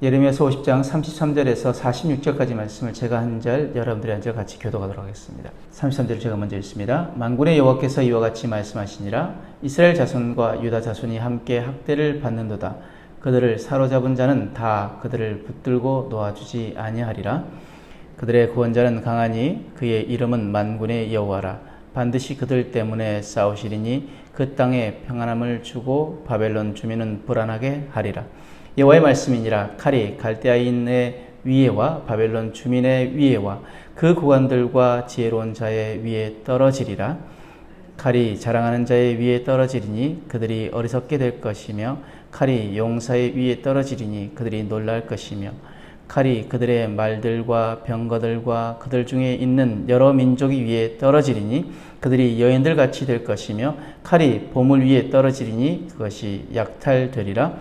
예레미야서 50장 33절에서 46절까지 말씀을 제가 한 절, 여러분들이 한 절 같이 교도하도록 하겠습니다. 33절을 제가 먼저 읽습니다. 만군의 여호와께서 이와 같이 말씀하시니라 이스라엘 자손과 유다 자손이 함께 학대를 받는도다. 그들을 사로잡은 자는 다 그들을 붙들고 놓아주지 아니하리라. 그들의 구원자는 강하니 그의 이름은 만군의 여호와라. 반드시 그들 때문에 싸우시리니 그 땅에 평안함을 주고 바벨론 주민은 불안하게 하리라. 여호와의 말씀이니라 칼이 갈대아인의 위에와 바벨론 주민의 위에와 그 고관들과 지혜로운 자의 위에 떨어지리라. 칼이 자랑하는 자의 위에 떨어지리니 그들이 어리석게 될 것이며 칼이 용사의 위에 떨어지리니 그들이 놀랄 것이며 칼이 그들의 말들과 병거들과 그들 중에 있는 여러 민족이 위에 떨어지리니 그들이 여인들 같이 될 것이며 칼이 보물 위에 떨어지리니 그것이 약탈되리라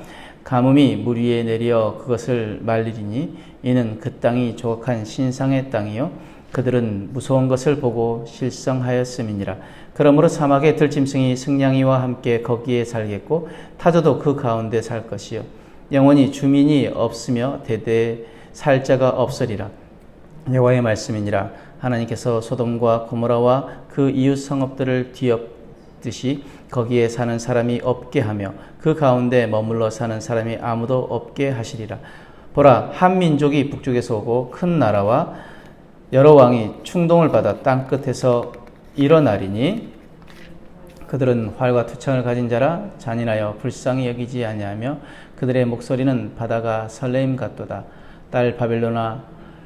가뭄이 물 위에 내려 그것을 말리리니 이는 그 땅이 조각한 신상의 땅이요. 그들은 무서운 것을 보고 실성하였음이니라. 그러므로 사막의 들짐승이 승냥이와 함께 거기에 살겠고 타조도 그 가운데 살 것이요. 영원히 주민이 없으며 대대 살 자가 없으리라. 여호와의 말씀이니라. 하나님께서 소돔과 고모라와 그 이웃 성읍들을 뒤엎 듯이 거기에 사는 사람이 없게 하며 그 가운데 머물러 사는 사람이 아무도 없게 하시리라. 보라 한 민족이 북쪽에서 오고 큰 나라와 여러 왕이 충동을 받아 땅 끝에서 일어나리니 그들은 활과 투창을 가진 자라 잔인하여 불쌍히 여기지 아니하며 그들의 목소리는 바다가 설레임 같도다. 딸 바벨로나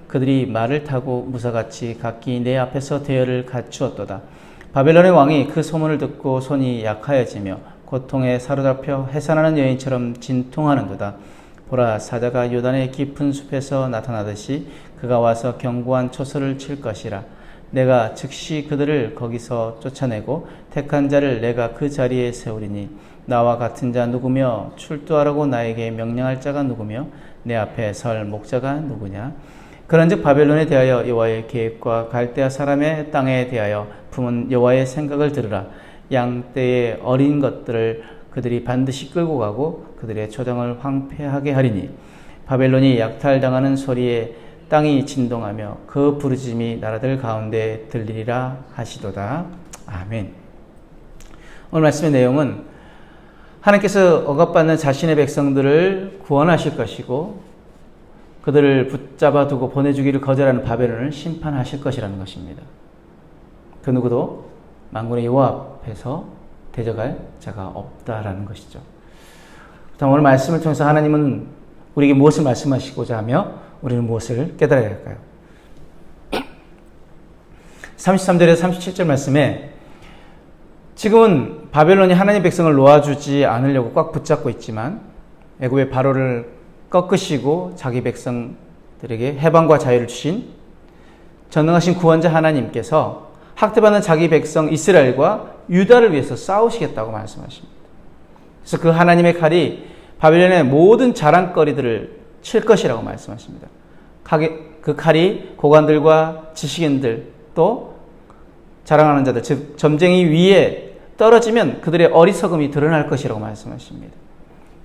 그들이 말을 타고 무사같이 각기 내 앞에서 대열을 갖추었도다 바벨론의 왕이 그 소문을 듣고 손이 약하여지며 고통에 사로잡혀 해산하는 여인처럼 진통하는도다. 보라 사자가 요단의 깊은 숲에서 나타나듯이 그가 와서 견고한 초소를 칠 것이라. 내가 즉시 그들을 거기서 쫓아내고 택한 자를 내가 그 자리에 세우리니 나와 같은 자 누구며 출두하라고 나에게 명령할 자가 누구며 내 앞에 설 목자가 누구냐 그런즉 바벨론에 대하여 여호와의 계획과 갈대아 사람의 땅에 대하여 품은 여호와의 생각을 들으라 양 떼의 어린 것들을 그들이 반드시 끌고 가고 그들의 초장을 황폐하게 하리니 바벨론이 약탈당하는 소리에 땅이 진동하며 그 부르짖음이 나라들 가운데 들리리라 하시도다. 아멘. 오늘 말씀의 내용은 하나님께서 억압받는 자신의 백성들을 구원하실 것이고 그들을 붙잡아 두고 보내주기를 거절하는 바벨론을 심판하실 것이라는 것입니다. 그 누구도 만군의 여호와 앞에서 대적할 자가 없다라는 것이죠. 오늘 말씀을 통해서 하나님은 우리에게 무엇을 말씀하시고자 하며 우리는 무엇을 깨달아야 할까요? 33절에서 37절 말씀에 지금은 바벨론이 하나님 백성을 놓아주지 않으려고 꽉 붙잡고 있지만 애굽의 바로를 꺾으시고 자기 백성들에게 해방과 자유를 주신 전능하신 구원자 하나님께서 학대받는 자기 백성 이스라엘과 유다를 위해서 싸우시겠다고 말씀하십니다. 그래서 그 하나님의 칼이 바벨론의 모든 자랑거리들을 칠 것이라고 말씀하십니다. 그 칼이 고관들과 지식인들 또 자랑하는 자들, 즉 점쟁이 위에 떨어지면 그들의 어리석음이 드러날 것이라고 말씀하십니다.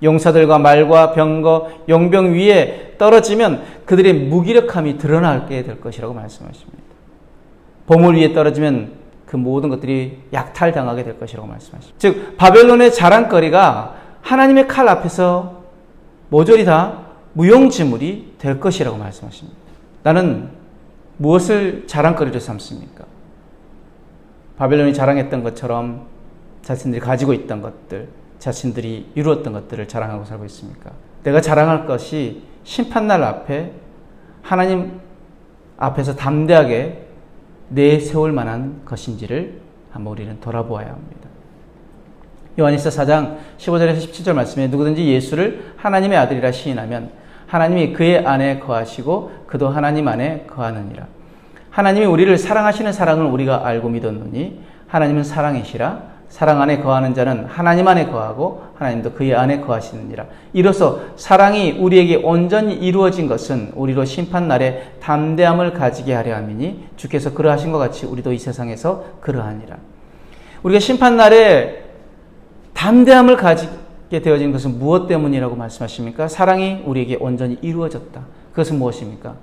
용사들과 말과 병거, 용병 위에 떨어지면 그들의 무기력함이 드러나게 될 것이라고 말씀하십니다. 보물 위에 떨어지면 그 모든 것들이 약탈당하게 될 것이라고 말씀하십니다. 즉 바벨론의 자랑거리가 하나님의 칼 앞에서 모조리 다 무용지물이 될 것이라고 말씀하십니다. 나는 무엇을 자랑거리로 삼습니까? 바벨론이 자랑했던 것처럼 자신들이 가지고 있던 것들, 자신들이 이루었던 것들을 자랑하고 살고 있습니까? 내가 자랑할 것이 심판날 앞에 하나님 앞에서 담대하게 내세울 만한 것인지를 한번 우리는 돌아보아야 합니다. 요한일서 4장 15절에서 17절 말씀에 누구든지 예수를 하나님의 아들이라 시인하면 하나님이 그의 안에 거하시고 그도 하나님 안에 거하느니라. 하나님이 우리를 사랑하시는 사랑을 우리가 알고 믿었노니 하나님은 사랑이시라 사랑 안에 거하는 자는 하나님 안에 거하고 하나님도 그의 안에 거하시느니라. 이로써 사랑이 우리에게 온전히 이루어진 것은 우리로 심판 날에 담대함을 가지게 하려 함이니 주께서 그러하신 것 같이 우리도 이 세상에서 그러하니라. 우리가 심판 날에 담대함을 가지 사랑하게 되어진 것은 무엇 때문이라고 말씀하십니까? 사랑이 우리에게 온전히 이루어졌다. 그것은 무엇입니까?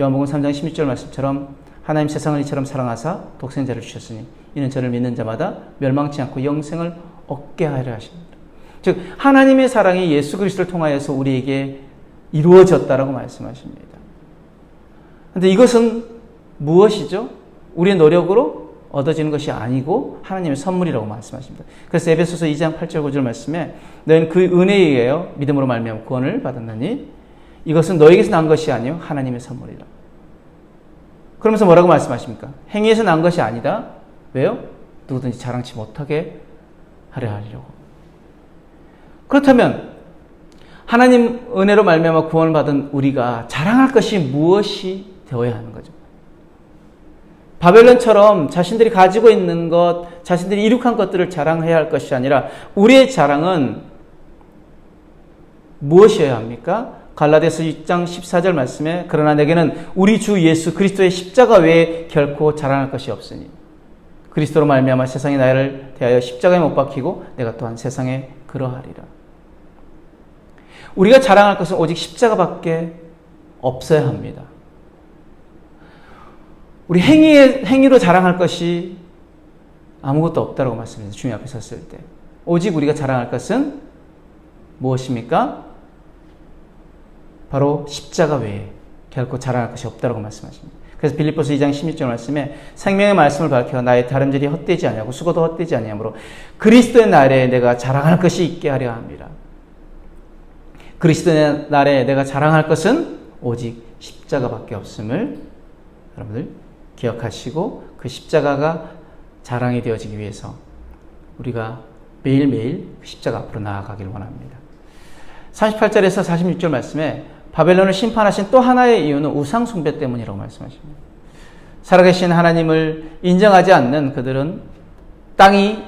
요한복음 3장 16절 말씀처럼 하나님 세상을 이처럼 사랑하사 독생자를 주셨으니 이는 저를 믿는 자마다 멸망치 않고 영생을 얻게 하려 하십니다. 즉 하나님의 사랑이 예수 그리스도를 통하여서 우리에게 이루어졌다라고 말씀하십니다. 그런데 이것은 무엇이죠? 우리의 노력으로 얻어지는 것이 아니고 하나님의 선물이라고 말씀하십니다. 그래서 에베소서 2장 8절 9절 말씀에 너희는 그 은혜에 의하여 믿음으로 말미암아 구원을 받았나니 이것은 너에게서 난 것이 아니요 하나님의 선물이라. 그러면서 뭐라고 말씀하십니까? 행위에서 난 것이 아니다. 왜요? 누구든지 자랑치 못하게 하려 하려고. 그렇다면 하나님 은혜로 말미암아 구원을 받은 우리가 자랑할 것이 무엇이 되어야 하는 거죠? 바벨론처럼 자신들이 가지고 있는 것, 자신들이 이룩한 것들을 자랑해야 할 것이 아니라 우리의 자랑은 무엇이어야 합니까? 갈라디아서 6장 14절 말씀에 그러나 내게는 우리 주 예수 그리스도의 십자가 외에 결코 자랑할 것이 없으니 그리스도로 말미암아 세상이 나를 대하여 십자가에 못 박히고 내가 또한 세상에 그러하리라. 우리가 자랑할 것은 오직 십자가밖에 없어야 합니다. 우리 행위에, 행위로 자랑할 것이 아무것도 없다고 말씀드렸습니다. 주님 앞에 섰을 때. 오직 우리가 자랑할 것은 무엇입니까? 바로 십자가 외에 결코 자랑할 것이 없다고 말씀하십니다. 그래서 빌립보서 2장 16절 말씀에 생명의 말씀을 밝혀 나의 다름질이 헛되지 아니하고 수고도 헛되지 아니하므로 그리스도의 날에 내가 자랑할 것이 있게 하려 합니다. 그리스도의 날에 내가 자랑할 것은 오직 십자가밖에 없음을 여러분들 기억하시고 그 십자가가 자랑이 되어지기 위해서 우리가 매일매일 그 십자가 앞으로 나아가길 원합니다. 38절에서 46절 말씀에 바벨론을 심판하신 또 하나의 이유는 우상숭배 때문이라고 말씀하십니다. 살아계신 하나님을 인정하지 않는 그들은 땅이,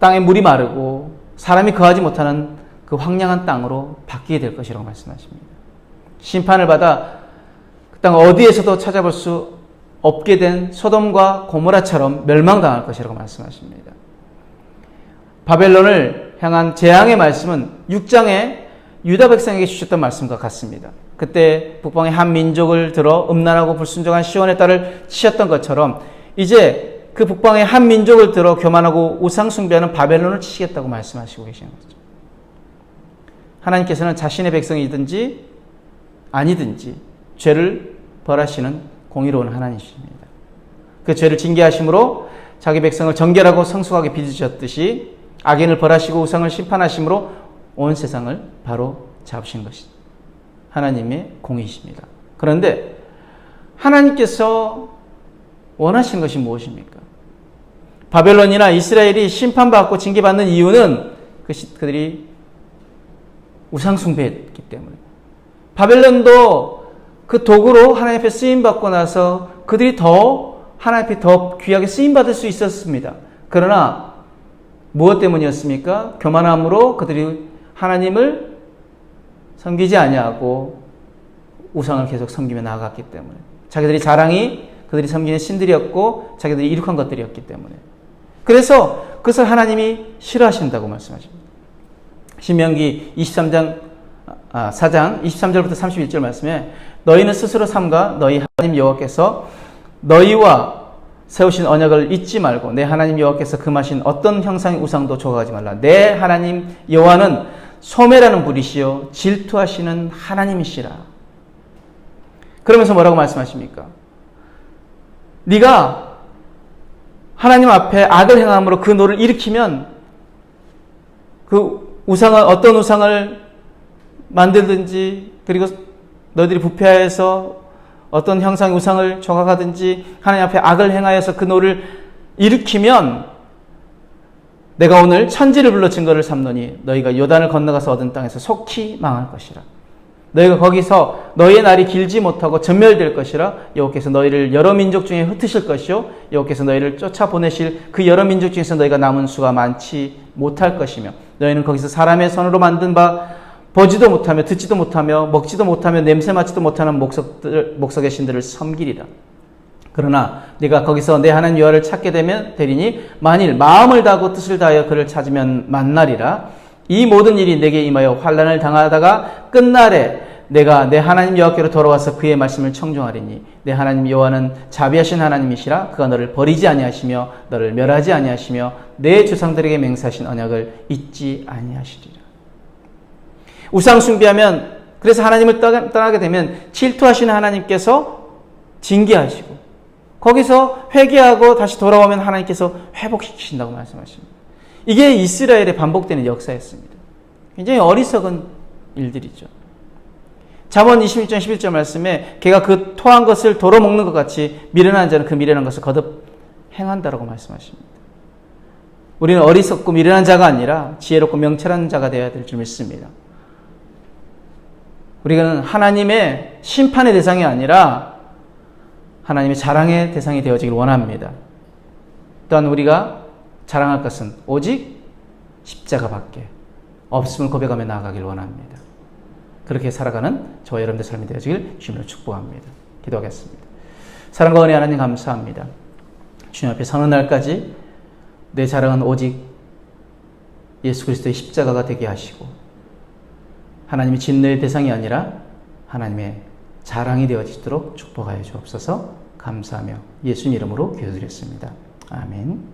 땅에 물이 마르고 사람이 거하지 못하는 그 황량한 땅으로 바뀌게 될 것이라고 말씀하십니다. 심판을 받아 그 땅 어디에서도 찾아볼 수 없게 된 소돔과 고모라처럼 멸망당할 것이라고 말씀하십니다. 바벨론을 향한 재앙의 말씀은 6장에 유다 백성에게 주셨던 말씀과 같습니다. 그때 북방의 한 민족을 들어 음란하고 불순종한 시온의 딸을 치셨던 것처럼 이제 그 북방의 한 민족을 들어 교만하고 우상 숭배하는 바벨론을 치시겠다고 말씀하시고 계시는 거죠. 하나님께서는 자신의 백성이든지 아니든지 죄를 벌하시는 공의로운 하나님이십니다. 그 죄를 징계하심으로 자기 백성을 정결하고 성숙하게 빚으셨듯이 악인을 벌하시고 우상을 심판하심으로 온 세상을 바로 잡으신 것이 하나님의 공의이십니다. 그런데 하나님께서 원하신 것이 무엇입니까? 바벨론이나 이스라엘이 심판받고 징계받는 이유는 그들이 우상숭배했기 때문에. 바벨론도 그 도구로 하나님 앞에 쓰임받고 나서 그들이 더 하나님 앞에 더 귀하게 쓰임받을 수 있었습니다. 그러나 무엇 때문이었습니까? 교만함으로 그들이 하나님을 섬기지 아니하고 우상을 계속 섬기며 나아갔기 때문에 자기들이 자랑이 그들이 섬기는 신들이었고 자기들이 이룩한 것들이었기 때문에 그래서 그것을 하나님이 싫어하신다고 말씀하십니다. 신명기 23장 아, 4장 23절부터 31절 말씀에 너희는 스스로 삼가 너희 하나님 여호와께서 너희와 세우신 언약을 잊지 말고 내 하나님 여호와께서 금하신 어떤 형상의 우상도 조각하지 말라. 내 하나님 여호와는 소매라는 분이시요 질투하시는 하나님이시라. 그러면서 뭐라고 말씀하십니까? 네가 하나님 앞에 악을 행함으로 그 노를 일으키면 그 우상을 어떤 우상을 만들든지 그리고 너희들이 부패하여서 어떤 형상의 우상을 조각하든지 하나님 앞에 악을 행하여서 그 노를 일으키면 내가 오늘 천지를 불러 증거를 삼노니 너희가 요단을 건너가서 얻은 땅에서 속히 망할 것이라. 너희가 거기서 너희의 날이 길지 못하고 전멸될 것이라 여호께서 너희를 여러 민족 중에 흩으실 것이요 여호께서 너희를 쫓아 보내실 그 여러 민족 중에서 너희가 남은 수가 많지 못할 것이며 너희는 거기서 사람의 손으로 만든 바 보지도 못하며 듣지도 못하며 먹지도 못하며 냄새 맡지도 못하는 목석들 목석의 신들을 섬기리라. 그러나 네가 거기서 내 하나님 여호와를 찾게 되면 되리니 만일 마음을 다하고 뜻을 다하여 그를 찾으면 만나리라. 이 모든 일이 내게 임하여 환란을 당하다가 끝날에 내가 내 하나님 여호와께로 돌아와서 그의 말씀을 청종하리니 내 하나님 여호와는 자비하신 하나님이시라 그가 너를 버리지 아니하시며 너를 멸하지 아니하시며 내 조상들에게 맹세하신 언약을 잊지 아니하시리라. 우상 숭배하면 그래서 하나님을 떠나- 떠나게 되면 질투하시는 하나님께서 징계하시고 거기서 회개하고 다시 돌아오면 하나님께서 회복시키신다고 말씀하십니다. 이게 이스라엘에 반복되는 역사였습니다. 굉장히 어리석은 일들이죠. 잠언 26장 11절 말씀에 걔가 그 토한 것을 도로 먹는 것 같이 미련한 자는 그 미련한 것을 거듭 행한다라고 말씀하십니다. 우리는 어리석고 미련한 자가 아니라 지혜롭고 명철한 자가 되어야 될 줄 믿습니다. 우리는 하나님의 심판의 대상이 아니라 하나님의 자랑의 대상이 되어지길 원합니다. 또한 우리가 자랑할 것은 오직 십자가밖에 없음을 고백하며 나아가길 원합니다. 그렇게 살아가는 저와 여러분들 삶이 되어지길 주님으로 축복합니다. 기도하겠습니다. 사랑과 은혜 하나님 감사합니다. 주님 앞에 서는 날까지 내 자랑은 오직 예수 그리스도의 십자가가 되게 하시고 하나님의 진노의 대상이 아니라 하나님의 자랑이 되어지도록 축복하여 주옵소서 감사하며 예수님 이름으로 기도드렸습니다. 아멘.